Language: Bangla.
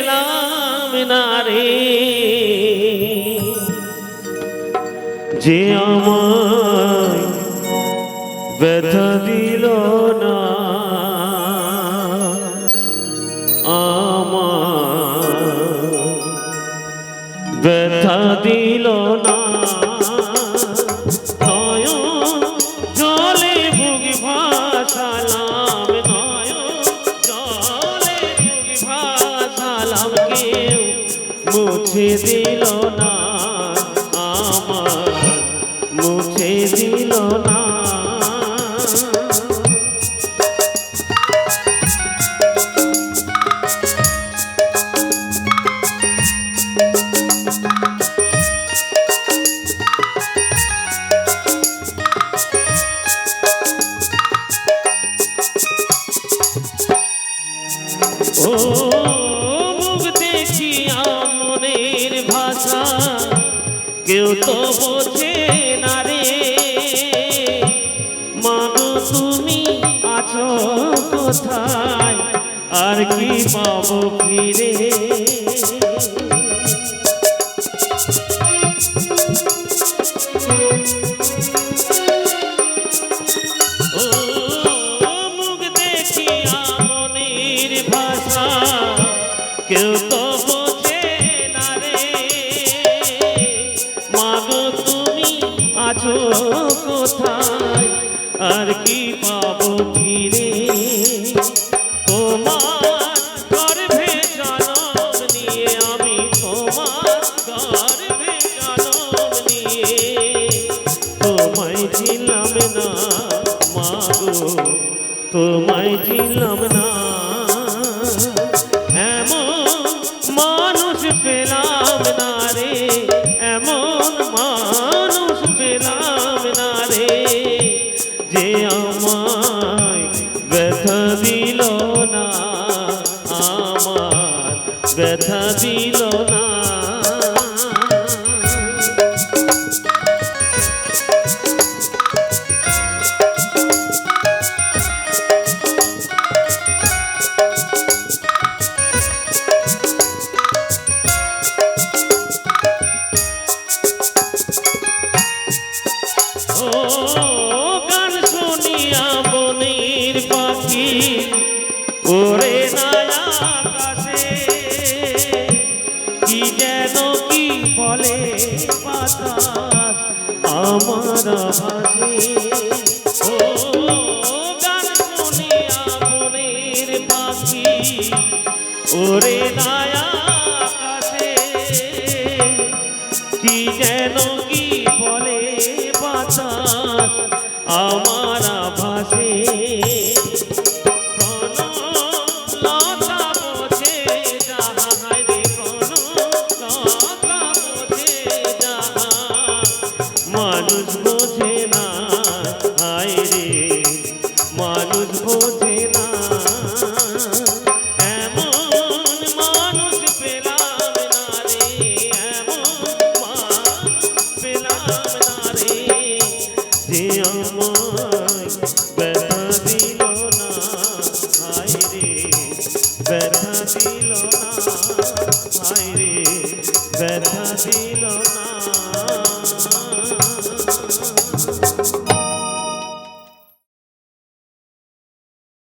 পেলাম না যে আমায় ব্যথা দিল না আমার ব্যথা দিল না। মুছে দিল না আমার মুছে দিল না। ও কেউ তো বোঝে না রে। মানো তুমি আছো কোথায়? আর কি পাবো ফিরে? কেউ তো আর কি পাবো ফিরে? তোমার গর্ভে জনম নিয়ে আমি তোমার গর্ভে জনম নিয়ে তোমায় ছিলাম না মাগো তোমায় ছিলাম না। এমন মানুষ পেলাম না ব্যথা দিল না আমার ব্যথা দিল না। ও আকাশে কি যেন কি বলে বাতাস আমার ভাষে ও গান বনের পাখি। ওরে নায়া আকাশে কি যেন কি বলে বাতাস আমার ভাষে মানুষ বোঝে না, হায় রে, মানুষ বোঝে না। ব্যথা দিল না, হায় রে, ব্যথা দিল না